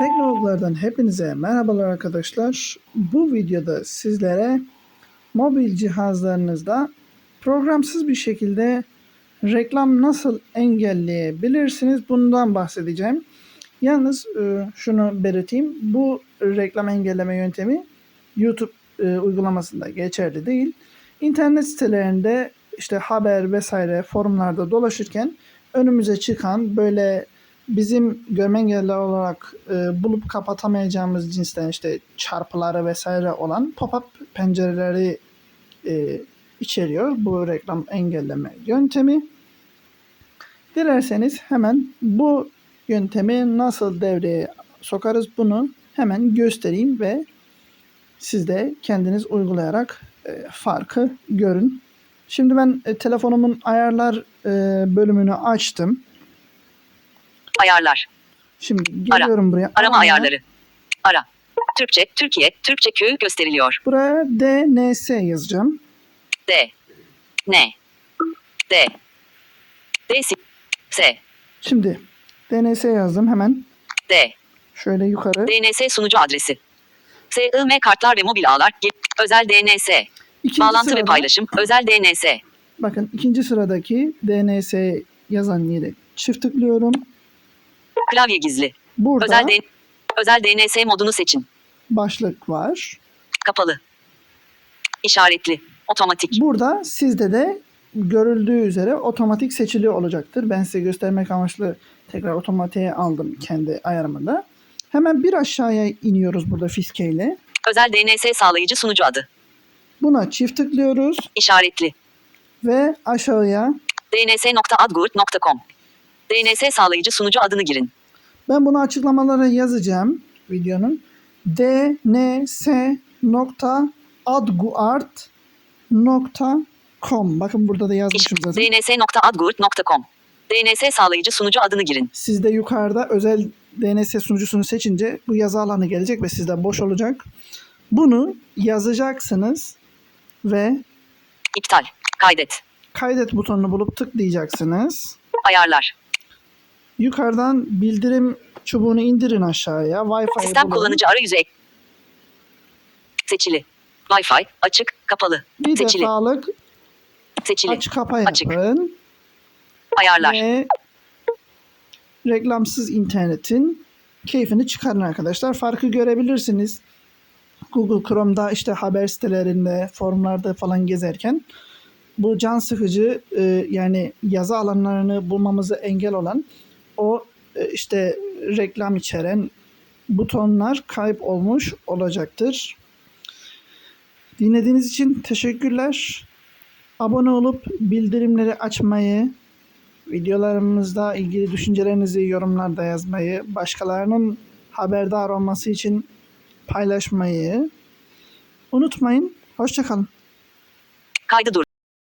Teknologlardan hepinize merhabalar arkadaşlar. Bu videoda sizlere mobil cihazlarınızda programsız bir şekilde reklam nasıl engelleyebilirsiniz bundan bahsedeceğim. Yalnız e, şunu belirteyim. Bu reklam engelleme yöntemi YouTube e, uygulamasında geçerli değil. İnternet sitelerinde işte haber vesaire forumlarda dolaşırken önümüze çıkan böyle bizim görme engelli olarak e, bulup kapatamayacağımız cinsten işte çarpıları vesaire olan pop-up pencereleri e, içeriyor bu reklam engelleme yöntemi. Dilerseniz hemen bu yöntemi nasıl devreye sokarız bunu hemen göstereyim ve siz de kendiniz uygulayarak e, farkı görün. Şimdi ben e, telefonumun ayarlar e, bölümünü açtım. Ayarlar. Şimdi geliyorum buraya. Arama Arama. ayarları. Ara. Türkçe, Türkiye, Türkçe Q gösteriliyor. Buraya DNS yazacağım. D. N. D. D. S. S. Şimdi DNS yazdım hemen. D. Şöyle yukarı. DNS sunucu adresi. SIM kartlar ve mobil ağlar. Özel DNS. İkinci Bağlantı ve sırada- paylaşım. Özel DNS. Bakın ikinci sıradaki DNS yazan yere çift tıklıyorum. Klavye gizli. Burada Özel, D- Özel DNS modunu seçin. başlık var. Kapalı. İşaretli. Otomatik. Burada sizde de görüldüğü üzere otomatik seçili olacaktır. Ben size göstermek amaçlı tekrar otomatiğe aldım kendi ayarımında. Hemen bir aşağıya iniyoruz burada fiskeyle. Özel DNS sağlayıcı sunucu adı. Buna çift tıklıyoruz İşaretli. ve aşağıya dns.adgurt.com DNS sağlayıcı sunucu adını girin. Ben bunu açıklamalara yazacağım videonun. dns.adguart.com Bakın burada da yazmışım zaten. dns.adgurt.com DNS sağlayıcı sunucu adını girin. Siz de yukarıda özel DNS sunucusunu seçince bu yazı alanı gelecek ve sizde boş olacak. Bunu yazacaksınız ve İptal. Kaydet. kaydet butonunu bulup tıklayacaksınız. Ayarlar. Yukarıdan bildirim çubuğunu indirin aşağıya. Wi-Fi Sistem kullanıcı arayüzü ek. Seçili. Wi-Fi açık, kapalı. Bir Seçili. defalık Seçili. aç kapa Açık. yapın. Ayarlar. Ve reklamsız internetin keyfini çıkarın arkadaşlar. Farkı görebilirsiniz. Google Chrome'da işte haber sitelerinde, forumlarda falan gezerken bu can sıkıcı e, yani yazı alanlarını bulmamızı engel olan o e, işte reklam içeren butonlar kayıp olmuş olacaktır. Dinlediğiniz için teşekkürler. Abone olup bildirimleri açmayı, videolarımızda ilgili düşüncelerinizi yorumlarda yazmayı, başkalarının haberdar olması için paylaşmayı unutmayın. Hoşçakalın. Kaydı dur.